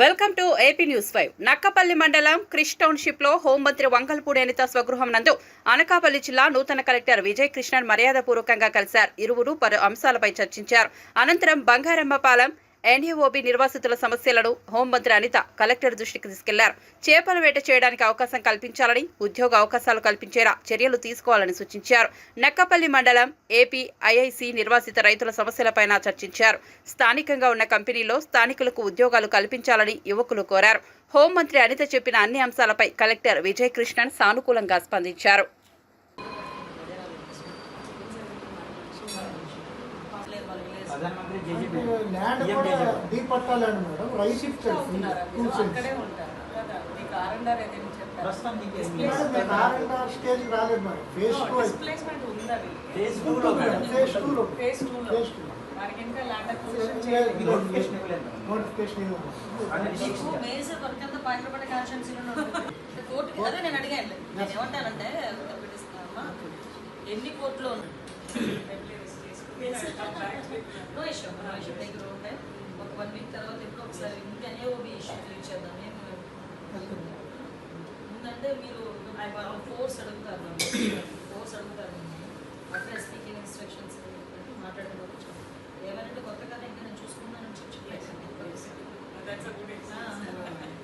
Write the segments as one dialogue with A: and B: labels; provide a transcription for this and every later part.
A: Welcome to AP news five. Nakkapalli మండలం క్రిష్ టౌన్షిప్లో హోంమంత్రి వంగల్పూడి అనిత స్వగృహం నందు అనకాపల్లి జిల్లా నూతన కలెక్టర్ విజయ్ కృష్ణన్ మర్యాదపూర్వకంగా కలిశారు. ఇరువురు పలు అంశాలపై చర్చించారు. అనంతరం బంగారమ్మపాలెం ఎన్ఏఓబి నిర్వాసితుల సమస్యలను హోంమంత్రి అనిత కలెక్టర్ దృష్టికి తీసుకెళ్ళారు. చేపల వేట చేయడానికి అవకాశం కల్పించాలని ఉద్యోగ అవకాశాలు కల్పించేలా చర్యలు తీసుకోవాలని సూచించారు. నక్కపల్లి మండలం ఏపీ ఐఐసి నిర్వాసిత రైతుల సమస్యలపైన చర్చించారు. స్థానికంగా ఉన్న కంపెనీలో స్థానికులకు ఉద్యోగాలు కల్పించాలని యువకులు కోరారు. హోంమంత్రి అనిత చెప్పిన అన్ని అంశాలపై కలెక్టర్ విజయకృష్ణన్ సానుకూలంగా స్పందించారు
B: ప్రధానమంత్రి జేజీ
C: ల్యాండ్
B: పిఎం
C: కూడా
B: జేజీ
C: డీ పట్టాలండి మేడం రైట్
D: షిఫ్ట్
C: సైడ్
D: అవుతున్నారు
C: టూ
D: మీరు
C: సైడ్స్
D: అక్కడే ఉంటారు కదా మీకు ఆర్ఎండ్ఆర్ ఏదైనా చెప్పారు?
B: ప్రస్తుతం మీకు ఏం
C: మేడం మీకు ఆర్ఎండ్ఆర్ స్టేజ్ రాలేదు మేడం. ఫేజ్ టూ అయితే
D: డిస్ప్లేస్మెంట్ ఉందని
B: ఫేజ్ టూ లో మేడం.
C: ఫేజ్ టూ లో.
D: ఫేజ్ టూ లో.
C: ఫేజ్ టూ
D: దానికి ఇంకా land
E: no issue no issue దగ్గర ఉంటాయి ఒక వన్ వీక్ తర్వాత ఎప్పుడో ఒకసారి ఇంకనే ఓబీ ఇష్యూ క్లియర్ చేద్దాం ఏం ముందంటే మీరు ఫోర్స్ అడుగుతారు ఫోర్స్ అడుగుతారు అట్లా స్పీకింగ్ ఇన్స్ట్రక్షన్స్ మాట్లాడుకుంటూ వచ్చాను ఏమంటే కొత్తగా ఇంకా నేను చూసుకున్నానని చెప్పి.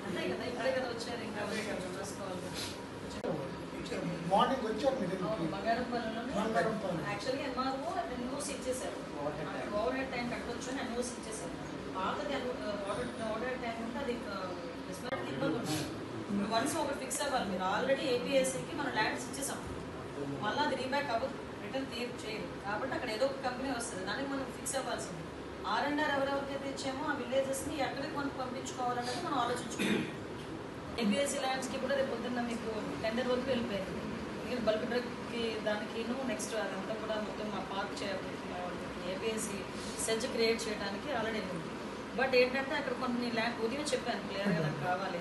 E: అంతే కదా ఇప్పుడే కదా వచ్చారు ఇంకా చూసుకోవాలి
C: మార్నింగ్ వచ్చారు మీ
E: అవును,
C: దగ్గరికి
E: బంగారంపల్లిలోనే
C: బంగారంపల్లి.
E: యాక్చువల్లీ ఎంఆర్ఓ ఎన్ఓసి ఇచ్చేసారు ఓవర్ హెడ్ ట్యాంక్ కట్టొచ్చు అని ఎన్ఓసి ఇచ్చేసారు పాతది ఓవర్ హెడ్ ట్యాంక్ ఉంటే అది ఇబ్బంది వన్స్ ఒకటి ఫిక్స్ అవ్వాలి మీరు. ఆల్రెడీ ఏపీఎస్సీకి మనం ల్యాండ్స్ ఇచ్చేసాం మళ్ళీ అది రీబ్యాక్ అవ్వదు. రిటర్న్ తీర్ చేయదు కాబట్టి అక్కడ ఏదో ఒక కంపెనీ వస్తుంది. దానికి మనం ఫిక్స్ అవ్వాల్సింది. ఆర్ అండ్ ఆర్ ఎవరెవరికైతే ఇచ్చామో ఆ విలేజెస్ని ఎక్కడికి మనం పంపించుకోవాలన్నది మనం ఆలోచించుకోవాలి. ఏపీఎస్సీ ల్యాండ్స్కి కూడా రేపు పొద్దున్న మీకు టెండర్ వరకు వెళ్ళిపోయింది. మీరు బల్క్ డ్రగ్కి దానికిను నెక్స్ట్ అదంతా కూడా మొత్తం మా పార్క్ చేయాలి ఏపీఎస్సీ సెజ్ క్రియేట్ చేయడానికి ఆల్రెడీ ఉంది. బట్ ఏంటంటే అక్కడ కొన్ని ల్యాండ్ ఉదయం చెప్పాను క్లియర్గా నాకు కావాలి